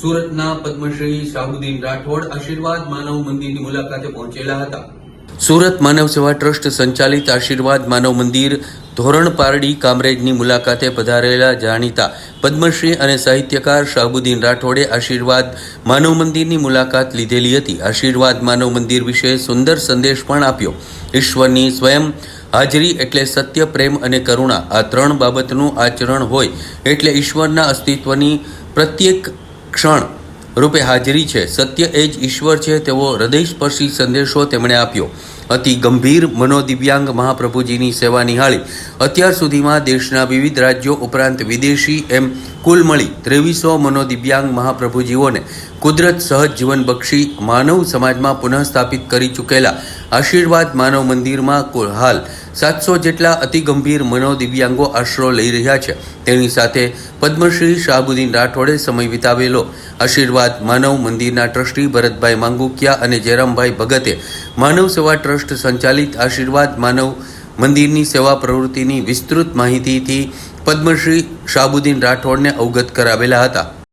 સુરતના પદ્મશ્રી શાહુદ્દીન રાઠોડ આશીર્વાદ માનવ મંદિરની મુલાકાતે પહોંચેલા હતા. સુરત માનવ સેવા ટ્રસ્ટ સંચાલિત આશીર્વાદ માનવ મંદિર ધોરણ પારડી કામરેજની મુલાકાતે પધારેલા જાણીતા પદ્મશ્રી અને સાહિત્યકાર શાહબુદ્દીન રાઠોડે આશીર્વાદ માનવ મંદિરની મુલાકાત લીધેલી હતી. આશીર્વાદ માનવ મંદિર વિશે સુંદર સંદેશ પણ આપ્યો. ઈશ્વરની સ્વયં હાજરી એટલે સત્ય, પ્રેમ અને કરુણા આ ત્રણ બાબતનું આચરણ હોય એટલે ઈશ્વરના અસ્તિત્વની પ્રત્યેક ક્ષણ રૂપે હાજરી છે. સત્ય એ જ ઈશ્વર છે તેવો હૃદયસ્પર્શી સંદેશો તેમણે આપ્યો. અતિ ગંભીર મનોદિવ્યાંગ મહાપ્રભુજીની સેવા નિહાળી અત્યાર સુધીમાં દેશના વિવિધ રાજ્યો ઉપરાંત વિદેશી એમ કુલ મળી ત્રેવીસો મનોદિવ્યાંગ મહાપ્રભુજીઓને કુદરત સહજ જીવન બક્ષી માનવ સમાજમાં પુનઃસ્થાપિત કરી ચૂકેલા આશીર્વાદ માનવ મંદિરમાં હાલ સાતસો જેટલા અતિ ગંભીર મનોદિવ્યાંગો આશરો લઈ રહ્યા છે. તેની સાથે પદ્મશ્રી શાહબુદ્દીન રાઠોડે સમય વિતાવેલો. આશીર્વાદ માનવ મંદિરના ટ્રસ્ટી ભરતભાઈ માંગુકિયા અને જયરામભાઈ ભગતે માનવ સેવા ટ્રસ્ટ સંચાલિત આશીર્વાદ માનવ મંદિરની સેવા પ્રવૃત્તિની વિસ્તૃત માહિતીથી પદ્મશ્રી શાહબુદ્દીન રાઠોડને અવગત કરાવેલા હતા.